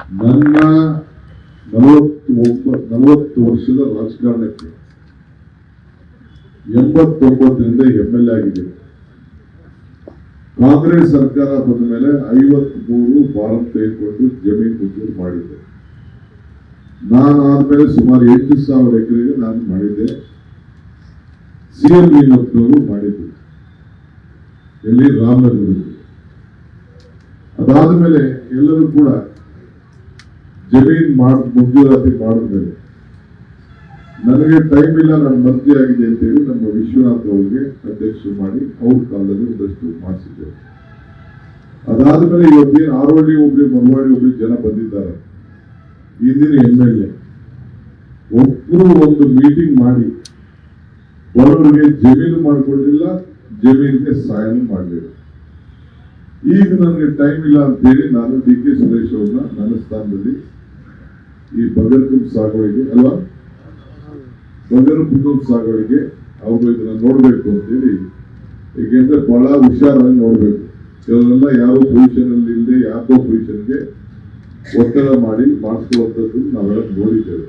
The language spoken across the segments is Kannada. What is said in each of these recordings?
ನನ್ನ ನಲವತ್ತು ಒಂಬ- ನಲವತ್ತು ವರ್ಷದ ರಾಜಕಾರಣಕ್ಕೆ ಎಂಬತ್ತೊಂಬತ್ತರಿಂದ ಎಂ ಎಲ್ ಎ ಆಗಿದೆ. ಕಾಂಗ್ರೆಸ್ ಸರ್ಕಾರ ಬಂದ ಮೇಲೆ ಐವತ್ಮೂರು ಭಾರತ್ ತೆಗೆದುಕೊಂಡು ಜಮೀನು ಮಂಜೂರು ಮಾಡಿದ್ದೆ ನಾನು ಆದ್ಮೇಲೆ ಸುಮಾರು ಎಂಟು ಸಾವಿರ ಎಕರೆಗೆ ನಾನು ಮಾಡಿದ್ದೆ. ಸಿ ಎಂ ವಿನೋದ್ನವರು ಮಾಡಿದ್ದೆ ಎಲ್ಲಿ ರಾಮನಗರದಲ್ಲಿ. ಅದಾದ ಮೇಲೆ ಎಲ್ಲರೂ ಕೂಡ ಜಮೀನ್ ಮಾಡಿ ಮಂಜೂರಾತಿ ಮಾಡಿದ್ಮೇಲೆ ನನಗೆ ಟೈಮ್ ಇಲ್ಲ, ನಾನು ಮಂತ್ರಿ ಆಗಿದೆ ಅಂತೇಳಿ ನಮ್ಮ ವಿಶ್ವನಾಥ್ ಅವರಿಗೆ ಅಧ್ಯಕ್ಷರು ಮಾಡಿ ಅವ್ರ ಕಾಲದಲ್ಲಿ ಒಂದಷ್ಟು ಅದಾದ ಅದಾದ್ಮೇಲೆ ಇವತ್ತೇನು ಆರೋಳಿ ಒಬ್ರಿ ಮರವಾಡಿ ಒಬ್ರಿ ಜನ ಬಂದಿದ್ದಾರೆ. ಇಂದಿನ ಎಂ ಎಲ್ ಎ. ಒಬ್ಬರು ಒಂದು ಮೀಟಿಂಗ್ ಮಾಡಿ ಬಡವರಿಗೆ ಜಮೀನು ಮಾಡಿಕೊಳ್ಳಿಲ್ಲ ಜಮೀನಿಗೆ ಸಹಾಯನೂ ಮಾಡಲಿಲ್ಲ. ಈಗ ನನಗೆ ಟೈಮ್ ಇಲ್ಲ ಅಂತೇಳಿ ನಾನು ಡಿ ಕೆ ಸುರೇಶ್ ಅವ್ರನ್ನ ನನ್ನ ಸ್ಥಾನದಲ್ಲಿ ಈ ಬಗರ್ಕುಂಬ್ ಸಾಗುವಳಿಗೆ ಅಲ್ವಾ? ಬಗರ್ ಕುಟುಂಬ ಸಾಗುವಳಿಗೆ ಅವರು ಇದನ್ನ ನೋಡ್ಬೇಕು ಅಂತೇಳಿ. ಏಕೆಂದ್ರೆ ಬಹಳ ಹುಷಾರಾಗಿ ನೋಡ್ಬೇಕು. ಕೆಲವರೆಲ್ಲ ಯಾವ ಪೊಸಿಷನ್ ಅಲ್ಲಿ ಇಲ್ಲದೆ ಯಾಕೋ ಪೊಸಿಷನ್ಗೆ ಒತ್ತಡ ಮಾಡಿ ಮಾಡಿಸುವಂಥದ್ದು ನಾವೆಲ್ಲ ನೋಡಿದ್ದೇವೆ.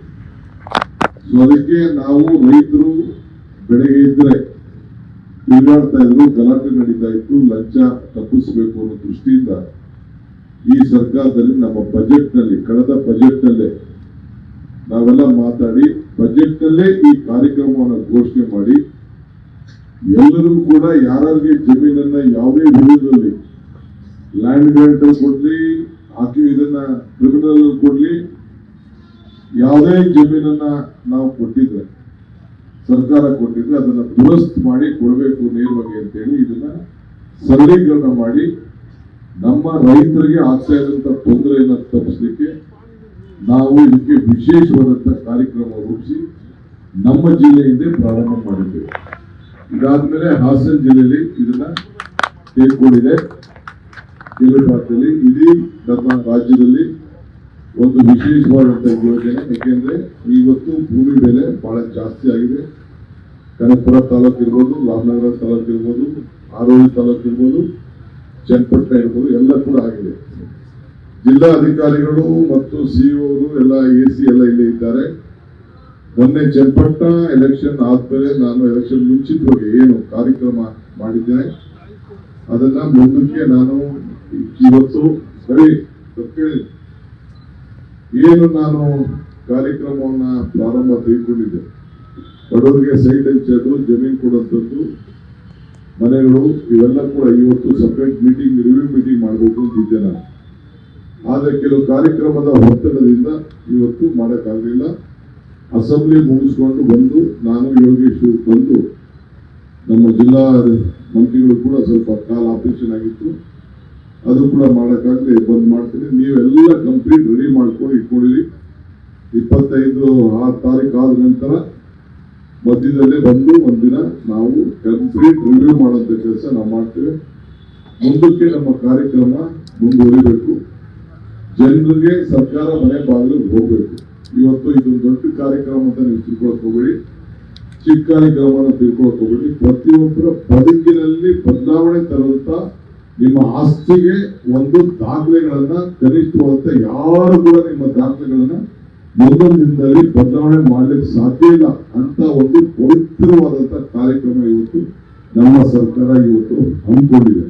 ಸೊ ಅದಕ್ಕೆ ನಾವು ರೈತರು ಬೆಳಗ್ಗೆ ಇದ್ರೆ ತಿರುಗಾಡ್ತಾ ಇದ್ರು, ಗಲಾಟೆ ನಡೀತಾ ಇತ್ತು, ಲಂಚ ತಪ್ಪಿಸಬೇಕು ಅನ್ನೋ ದೃಷ್ಟಿಯಿಂದ ಈ ಸರ್ಕಾರದಲ್ಲಿ ನಮ್ಮ ಬಜೆಟ್ನಲ್ಲಿ, ಕಳೆದ ಬಜೆಟ್ ನಲ್ಲೇ ನಾವೆಲ್ಲ ಮಾತಾಡಿ ಬಜೆಟ್ ನಲ್ಲೇ ಈ ಕಾರ್ಯಕ್ರಮವನ್ನು ಘೋಷಣೆ ಮಾಡಿ, ಎಲ್ಲರೂ ಕೂಡ ಯಾರಿಗೆ ಜಮೀನನ್ನ ಯಾವುದೇ ವಿಧದಲ್ಲಿ ಲ್ಯಾಂಡ್ ಗ್ರಾಂಟ್ ಕೊಡ್ಲಿ, ಹಾಕಿ ಇದನ್ನ ಟ್ರಿಬ್ಯುನಲ್ ಕೊಡ್ಲಿ, ಯಾವುದೇ ಜಮೀನನ್ನ ನಾವು ಕೊಟ್ಟಿದ್ರೆ, ಸರ್ಕಾರ ಕೊಟ್ಟಿದ್ರೆ ಅದನ್ನ ದುರಸ್ತ್ ಮಾಡಿ ಕೊಡಬೇಕು ನೇರವಾಗಿ ಅಂತೇಳಿ ಇದನ್ನ ಸರಳೀಕರಣ ಮಾಡಿ ನಮ್ಮ ರೈತರಿಗೆ ಆಗ್ತಾ ಇರುವಂತಹ ತೊಂದರೆಯನ್ನು ತಪ್ಪಿಸ್ಲಿಕ್ಕೆ ನಾವು ಇದಕ್ಕೆ ವಿಶೇಷವಾದಂಥ ಕಾರ್ಯಕ್ರಮ ರೂಪಿಸಿ ನಮ್ಮ ಜಿಲ್ಲೆಯಿಂದ ಪ್ರಾರಂಭ ಮಾಡಿದ್ದೇವೆ. ಇದಾದ್ಮೇಲೆ ಹಾಸನ ಜಿಲ್ಲೆಯಲ್ಲಿ ಇದನ್ನ ಕೆಲವು ಭಾಗದಲ್ಲಿ ಇಡೀ ನಮ್ಮ ರಾಜ್ಯದಲ್ಲಿ ಒಂದು ವಿಶೇಷವಾದಂತಹ ಯೋಜನೆ. ಯಾಕೆಂದ್ರೆ ಇವತ್ತು ಭೂಮಿ ಬೆಲೆ ಬಹಳ ಜಾಸ್ತಿ ಆಗಿದೆ. ಕನಕಪುರ ತಾಲೂಕು ಇರ್ಬೋದು ರಾಮನಗರ ತಾಲೂಕು ಇರ್ಬೋದು ಆರೋಗ್ಯ ತಾಲೂಕು ಇರ್ಬೋದು ಚನ್ನಪಟ್ಟಣ ಇರ್ಬೋದು, ಎಲ್ಲ ಕೂಡ ಆಗಿದೆ. ಜಿಲ್ಲಾ ಅಧಿಕಾರಿಗಳು ಮತ್ತು ಸಿಇಒರು ಎಲ್ಲ ಎ ಸಿ ಎಲ್ಲ ಇಲ್ಲೇ ಇದ್ದಾರೆ. ಮೊನ್ನೆ ಚನ್ನಪಟ್ಟಣ ಎಲೆಕ್ಷನ್ ಆದ್ಮೇಲೆ ನಾನು ಎಲೆಕ್ಷನ್ ಮುಂಚಿತವಾಗಿ ಏನು ಕಾರ್ಯಕ್ರಮ ಮಾಡಿದ್ದೇನೆ ಅದನ್ನ ಮುಂದಕ್ಕೆ ನಾನು ಇವತ್ತು ಸರಿ ಏನು ನಾನು ಕಾರ್ಯಕ್ರಮವನ್ನ ಪ್ರಾರಂಭ ತೆಗೆದುಕೊಂಡಿದ್ದೆ. ಬಡವರಿಗೆ ಸೈಟ್ ಹಂಚೋದು, ಜಮೀನು ಕೊಡುವಂಥದ್ದು ಮನೆಗಳು ಇವೆಲ್ಲ ಕೂಡ ಇವತ್ತು ಸಪ್ರೇಟ್ ಮೀಟಿಂಗ್ ರಿವ್ಯೂ ಮೀಟಿಂಗ್ ಮಾಡಬೇಕು ಅಂತಿದ್ದೆ ನಾನು. ಆದ್ರೆ ಕೆಲವು ಕಾರ್ಯಕ್ರಮದ ಒತ್ತಡದಿಂದ ಇವತ್ತು ಮಾಡೋಕ್ಕಾಗಲಿಲ್ಲ. ಅಸೆಂಬ್ಲಿ ಮುಗಿಸ್ಕೊಂಡು ಬಂದು ನಾನು ಯೋಗೇಶ್ ಬಂದು ನಮ್ಮ ಜಿಲ್ಲಾ ಮಂತ್ರಿಗಳು ಕೂಡ ಸ್ವಲ್ಪ ಕಾಲ ಆಪರೇಷನ್ ಆಗಿತ್ತು. ಅದು ಕೂಡ ಮಾಡೋಕ್ಕಾಗದೆ ಬಂದ್ ಮಾಡ್ತೀನಿ. ನೀವೆಲ್ಲ ಕಂಪ್ಲೀಟ್ ರೆಡಿ ಮಾಡ್ಕೊಂಡು ಇಟ್ಕೊಂಡಿರಿ. ಇಪ್ಪತ್ತೈದು ಆರು ತಾರೀಕು ಆದ ನಂತರ ಮಧ್ಯದಲ್ಲೇ ಬಂದು ಒಂದಿನ ನಾವು ಕಂಪ್ಲೀಟ್ ರಿವ್ಯೂ ಮಾಡೋಂಥ ಕೆಲಸ ನಾವು ಮಾಡ್ತೇವೆ. ಮುಂದಕ್ಕೆ ನಮ್ಮ ಕಾರ್ಯಕ್ರಮ ಮುಂದುವರಿಬೇಕು. ಜನರಿಗೆ ಸರ್ಕಾರ ಮನೆ ಬಾಗಿಲು ಹೋಗ್ಬೇಕು. ಇವತ್ತು ಇದೊಂದು ದೊಡ್ಡ ಕಾರ್ಯಕ್ರಮ ಅಂತ ನೀವು ತಿಳ್ಕೊಳಕ್ ಚಿಕ್ಕ ಕಾರ್ಯಕ್ರಮನ ತಿಳ್ಕೊಳಕ್ ಹೋಗ್ಬೇಡಿ. ಪ್ರತಿಯೊಬ್ಬರ ಬದುಕಿನಲ್ಲಿ ಬದಲಾವಣೆ ತರುವಂತ ನಿಮ್ಮ ಆಸ್ತಿಗೆ ಒಂದು ದಾಖಲೆಗಳನ್ನ, ಕನಿಷ್ಠವಾದಂತ ಯಾರು ಕೂಡ ನಿಮ್ಮ ದಾಖಲೆಗಳನ್ನ ಮುಂದೊಂದು ದಿನದಲ್ಲಿ ಬದಲಾವಣೆ ಮಾಡ್ಲಿಕ್ಕೆ ಸಾಧ್ಯ ಇಲ್ಲ ಅಂತ ಒಂದು ಪವಿತ್ರವಾದಂತ ಕಾರ್ಯಕ್ರಮ ಇವತ್ತು ನಮ್ಮ ಸರ್ಕಾರ ಇವತ್ತು ಹಮ್ಮಿಕೊಂಡಿದೆ.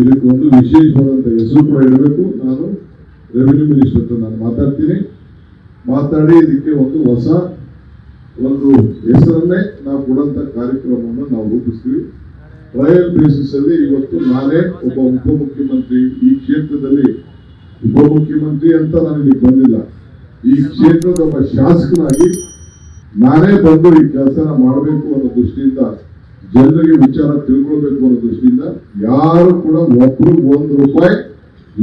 ಇದಕ್ಕೊಂದು ವಿಶೇಷವಾದಂತ ಹೆಸರು ಕೂಡ ಇಡಬೇಕು ನಾನು ರೆವಿನ್ಯೂ ಮಿನಿಸ್ಟರ್ ಹತ್ರ ನಾನು ಮಾತಾಡ್ತೀನಿ. ಮಾತಾಡಿ ಇದಕ್ಕೆ ಒಂದು ಹೊಸ ಒಂದು ಹೆಸರನ್ನೇ ನಾವು ಕೊಡುವಂತ ಕಾರ್ಯಕ್ರಮವನ್ನು ನಾವು ರೂಪಿಸ್ತೀವಿ. ಟ್ರಯಲ್ ಬೇಸಿಸ್ ಅಲ್ಲಿ ಇವತ್ತು ನಾನೇ ಒಬ್ಬ ಉಪಮುಖ್ಯಮಂತ್ರಿ ಈ ಕ್ಷೇತ್ರದಲ್ಲಿ, ಉಪಮುಖ್ಯಮಂತ್ರಿ ಅಂತ ನಾನು ಇಲ್ಲಿ ಬಂದಿಲ್ಲ. ಈ ಕ್ಷೇತ್ರದ ಒಬ್ಬ ಶಾಸಕನಾಗಿ ನಾನೇ ಬಂದು ಈ ಕೆಲಸನ ಮಾಡಬೇಕು ಅನ್ನೋ ದೃಷ್ಟಿಯಿಂದ, ಜನರಿಗೆ ವಿಚಾರ ತಿಳ್ಕೊಳ್ಬೇಕು ಅನ್ನೋ ದೃಷ್ಟಿಯಿಂದ ಯಾರು ಕೂಡ ಒಬ್ರು ಒಂದು ರೂಪಾಯಿ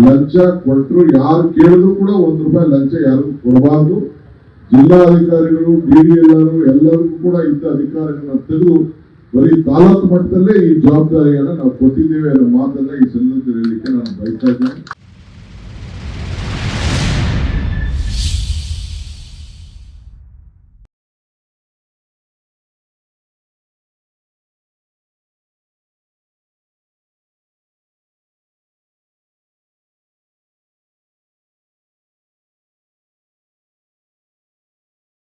ಲಂಚ ಕೊಟ್ಟರು ಯಾರು ಕೇಳಿದ್ರು ಕೂಡ ಒಂದು ರೂಪಾಯಿ ಲಂಚ ಯಾರು ಕೊಡಬಾರ್ದು. ಜಿಲ್ಲಾಧಿಕಾರಿಗಳು, ಡಿ ಡಿ ಎಲ್ಲರೂ ಎಲ್ಲರಿಗೂ ಕೂಡ ಇಂಥ ಅಧಿಕಾರಿಗಳನ್ನ ತೆಗೆದು ಬರೀ ತಾಲೂಕು ಮಟ್ಟದಲ್ಲೇ ಈ ಜವಾಬ್ದಾರಿಯನ್ನ ನಾವು ಕೊಟ್ಟಿದ್ದೇವೆ ಅನ್ನೋ ಮಾತನ್ನ ಈ ಸಂದರ್ಭದಲ್ಲಿ ನಾನು ಬಯಸ್ತಾ ಇದ್ದೇನೆ.